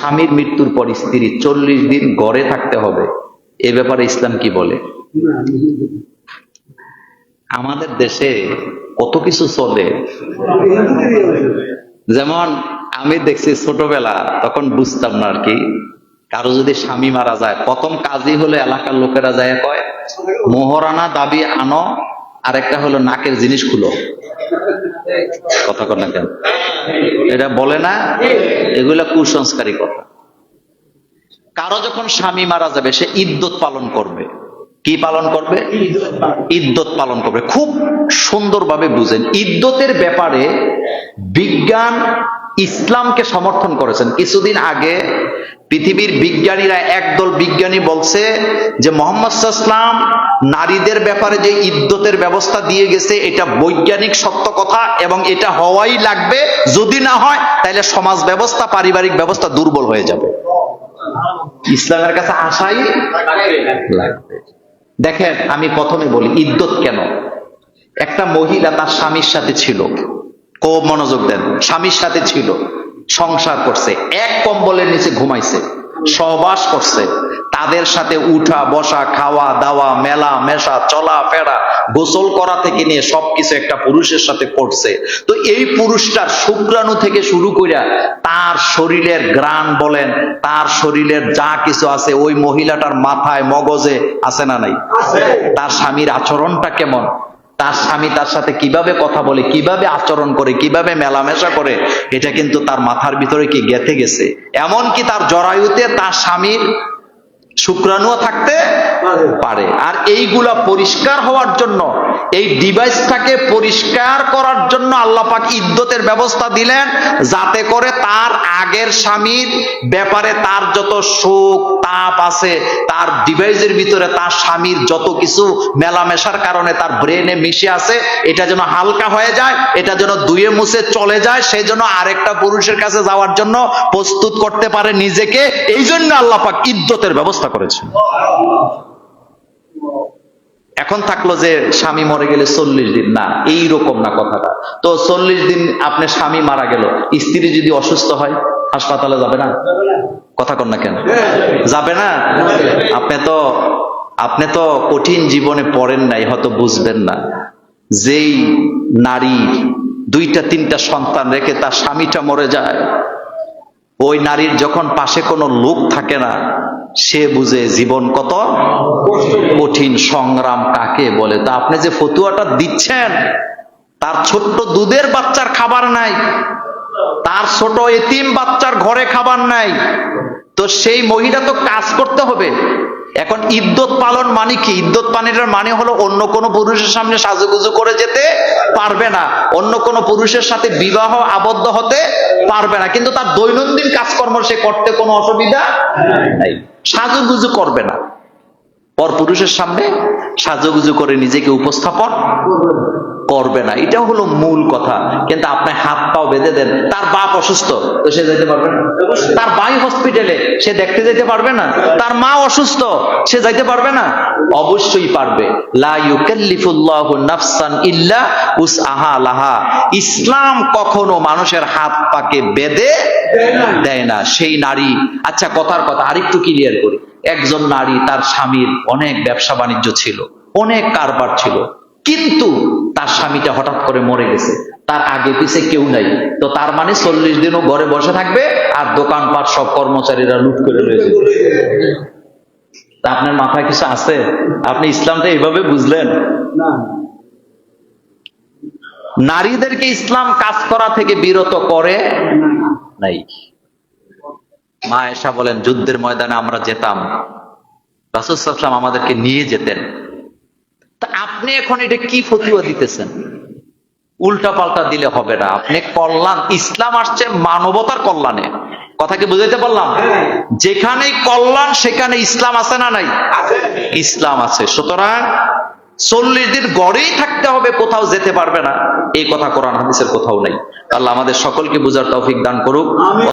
স্বামীর মৃত্যুর পর স্ত্রী চল্লিশ দিন গড়ে থাকতে হবে। এ ব্যাপারে ইসলাম কি বলে? আমাদের দেশে কত কিছু চলে। যেমন আমি দেখছি ছোটবেলা, তখন বুঝতাম না আর কি। কারও যদি স্বামী মারা যায়, প্রথম কাজই হলো এলাকার লোকেরা যায় কয়, মোহরানা দাবি আনো আর একটা হলো নাকের জিনিস খুলো। কথা কর না কেন? এটা বলে না, এগুলা কুসংস্কারী কথা। কারও যখন স্বামী মারা যাবে, সে ইদ্যত পালন করবে। কি পালন করবে? ইদ্যত পালন করবে। খুব সুন্দরভাবে বুঝেন, ইদ্যতের ব্যাপারে বিজ্ঞান ইসলামকে সমর্থন করেছেন। কিছুদিন আগে পৃথিবীর বিজ্ঞানীরা একদল বিজ্ঞানী বলছে যে মোহাম্মদ ইসলাম নারীদের ব্যাপারে যে ইদ্যতের ব্যবস্থা দিয়ে গেছে, এটা বৈজ্ঞানিক সত্য কথা এবং এটা হওয়াই লাগবে। যদি না হয় তাহলে সমাজ ব্যবস্থা, পারিবারিক ব্যবস্থা দুর্বল হয়ে যাবে। ইসলামের কাছে আশাই লাগবে। দেখেন, আমি প্রথমে বলি, ইদ্যত কেন? একটা মহিলা তার স্বামীর সাথে ছিল। খুব মনোযোগ দেন। স্বামীর সাথে ছিল সংসার করছে এক কম্বলের নিচে ঘুমাইছে সহবাস করছে তাদের সাথে উঠা বসা খাওয়া দাওয়া মেলা মেশা চলা ফেরা গোসল করা থেকে নিয়ে সবকিছু একটা পুরুষের সাথে করছে। তো এই পুরুষটার শুক্রাণু থেকে শুরু করিয়া তার শরীরের গ্রাণ বলেন তার শরীরের যা কিছু আছে ওই মহিলাটার মাথায় মগজে আছে না নাই? তার স্বামীর আচরণটা কেমন? তার স্বামী তার সাথে কীভাবে কথা বলে, কীভাবে আচরণ করে, কীভাবে মেলামেশা করে, এটা কিন্তু তার মাথার ভিতরে কি গেথে গেছে? এমন কি তার জরায়ুতে তার স্বামীর শুক্রাণুও থাকতে পারে। আর এইগুলা পরিষ্কার হওয়ার জন্য, এই ডিভাইসটাকে পরিষ্কার করার জন্য আল্লাহ পাক ইদ্যতের ব্যবস্থা দিলেন, যাতে করে তার আগের স্বামীর ব্যাপারে তার যত শোক, তাপ আছে, তার ডিভাইসের ভিতরে তার স্বামীর যত কিছু মেলামেশার কারণে তার ব্রেনে মিশে আছে, এটা যেন হালকা হয়ে যায়, এটা যেন দুয়ে মুছে চলে যায় সেই জন্য আরেকটা পুরুষের কাছে যাওয়ার জন্য প্রস্তুত করতে পারে নিজেকে এই জন্য আল্লাহ পাক ইদ্যতের ব্যবস্থা করেছেন। এখন থাকল যে স্বামী মরে গেলে চল্লিশ দিন। না, এই রকম না কথাটা। তো চল্লিশ দিন আপনার স্বামী মারা গেল, স্ত্রী যদি অসুস্থ হয়, হাসপাতালে যাবে না? কথা কন না কেন? যাবে না? আপনি তো আপনি তো কঠিন জীবনে পড়েন নাই, হয়তো বুঝবেন না। যেই নারী দুইটা, তিনটা সন্তান রেখে তার স্বামীটা মরে যায়, ওই নারীর যখন পাশে কোনো লোক থাকে না সে বুঝে জীবন কত কঠিন। সংগ্রাম কাকে বলে? তা আপনি যে ফতুয়াটা দিচ্ছেন, তার ছোট্ট দুধের বাচ্চার খাবার নাই, তার ছোট এতিম বাচ্চার ঘরে খাবার নাই, তো সেই মহিলা তো কাজ করতে হবে। এখন ইদ্যত পালন মানে কি? ইদ্যত পালনের মানে হলো অন্য কোনো পুরুষের সামনে সাজুগুজু করে যেতে পারবে না। অন্য কোনো পুরুষের সাথে বিবাহ আবদ্ধ হতে পারবে না। কিন্তু তার দৈনন্দিন কাজকর্ম সে করতে কোনো অসুবিধা নাই। সাজুগুজু করবে না। পর পুরুষের সামনে সাজুগুজু করে নিজেকে উপস্থাপন করবে না। এটা হলো মূল কথা। কিন্তু আপনি হাত পাও বেঁধে দেন তার বাপ অসুস্থ তো সে যেতে পারবে না। তার ভাই হসপিটালে সে দেখতে যেতে পারবে না। তার মা অসুস্থ সে যাইতে পারবে না। অবশ্যই পারবে। লা ইউকাল্লিফুল্লাহু নাফসান ইল্লা উসআহা লাহা। ইসলাম কখনো মানুষের হাত পাকে বেঁধে দেয় না। সেই নারী আচ্ছা কথার কথা আরেকটু ক্লিয়ার করি। একজন নারী তার স্বামীর অনেক ব্যবসা বাণিজ্য ছিল অনেক কারবার ছিল। কিন্তু তার স্বামীটা হঠাৎ করে মরে গেছে। তার আগে পিছে কেউ নাই। তো তার মানে চল্লিশ দিনও ঘরে বসে থাকবে আর দোকানপাট সব কর্মচারীরা লুট করে রয়েছে। আপনার মাথায় কিছু আছে? আপনি ইসলামটা এইভাবে বুঝলেন? নারীদেরকে ইসলাম কাজ করা থেকে বিরত করে নাই। মা এসা বলেন যুদ্ধের ময়দানে আমরা যেতাম। রাসুসাল্লাম আমাদেরকে নিয়ে যেতেন। আপনি এখন এটা কি ফতুয়া দিতেছেন? উল্টা পাল্টা দিলে হবে না। আপনি কল্যাণ, ইসলাম আসছে মানবতার কল্যাণে। কথা কি বুঝাইতে পারলাম? যেখানে কল্যাণ, সেখানে ইসলাম আছে না নাই? ইসলাম আছে। সুতরাং চল্লিশ দিন গড়েই থাকতে হবে, কোথাও যেতে পারবে না। এই কথা কোরআন হাদিসের কোথাও নাই। আল্লাহ আমাদের সকলকে বুঝার তৌফিক দান করুক।